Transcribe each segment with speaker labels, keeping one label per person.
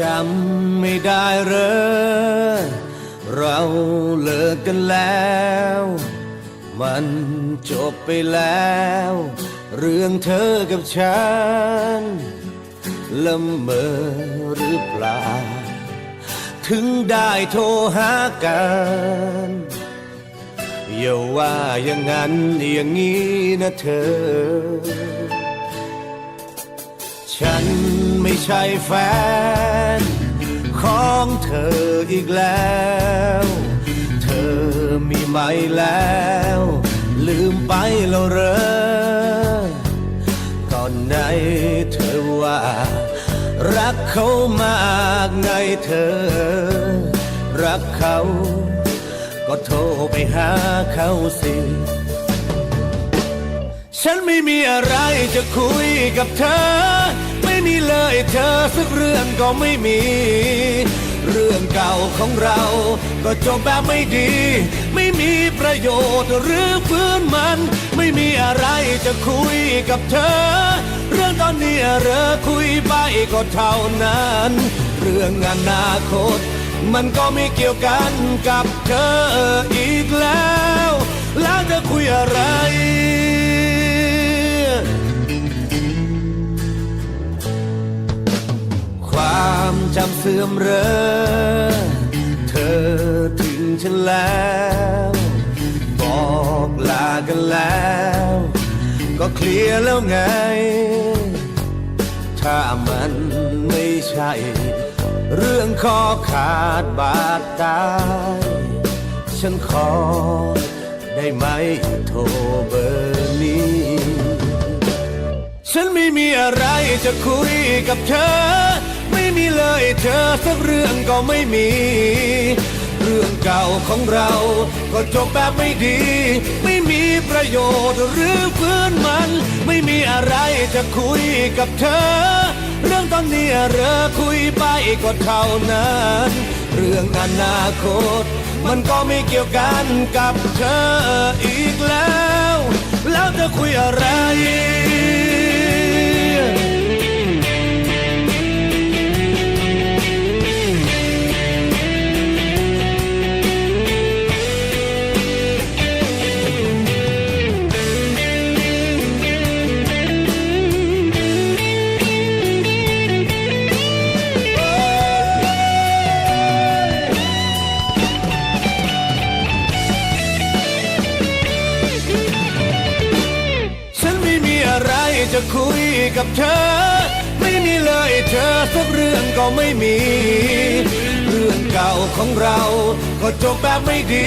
Speaker 1: จำไม่ได้เหรอเราเลิกกันแล้ว มันจบไปแล้ว เรื่องเธอกับฉันละเมอหรือเปล่า ถึงได้โทรหากันอย่าว่าอย่างนั้นอย่างนี้นะเธอ ฉันไม่ใช่แฟน ของเธออีกแล้ว เธอมีไหมแล้ว ลืมไปแล้วเหรอก่อนไหนเธอว่า รักเขามากไงเธอ รักเขา ก็โทรไปหาเขาสิ ฉันไม่มีอะไรจะคุยกับเธอ ไม่มีเลยเธอสักเรื่องก็ไม่มี เรื่องเก่าของเรา ก็จบแบบไม่ดี ไม่มีประโยชน์หรือฟื้นมัน ไม่มีอะไรจะคุยกับเธอ เรื่องตอนนี้เรอคุยไปก็เท่านั้น เรื่องอนาคต มันก็ไม่เกี่ยวกันกับเธออีกแล้ว แล้วจะคุยอะไรความจำเสื่อมเรอ เธอถึงฉันแล้ว บอกลากันแล้ว ก็เคลียร์แล้วไงามันไม่ใช่ เรื่องคอขาดบาดตาย ฉันขอได้ไหมโทรเบอร์นี้ ฉันไม่มีอะไรจะคุยกับเธอ ไม่มีเลยเธอสักเรื่องก็ไม่มี เรื่องเก่าของเราก็จบแบบไม่ดี ไม่มีประโยชน์หรือฟื้นมัน ไม่มีอะไรจะคุยกับเธอ เรื่องตอนนี้เรอคุยไปก็เท่านั้น เรื่องอนาคต มันก็ไม่เกี่ยวกันกับเธออีกแล้ว แล้วจะคุยอะไร จะคุยกับเธอ ไม่มีเลยเธอสักเรื่องก็ไม่มี เรื่องเก่าของเรา ก็จบแบบไม่ดี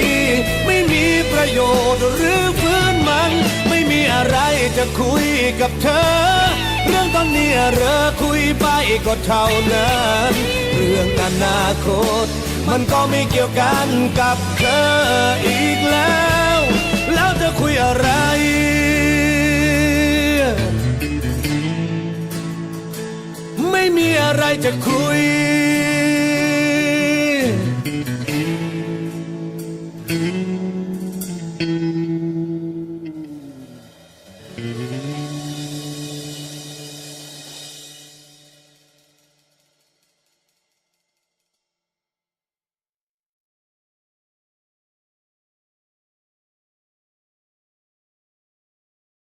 Speaker 1: ไม่มีประโยชน์หรือฟื้นมัน ไม่มีอะไรจะคุยกับเธอ เรื่องตอนนี้เรอคุยไปก็เท่านั้น เรื่องอนาคต มันก็ไม่เกี่ยวกันกับเธออีกแล้ว แล้วจะคุยอะไร ไรจะคุย Mm-hmm.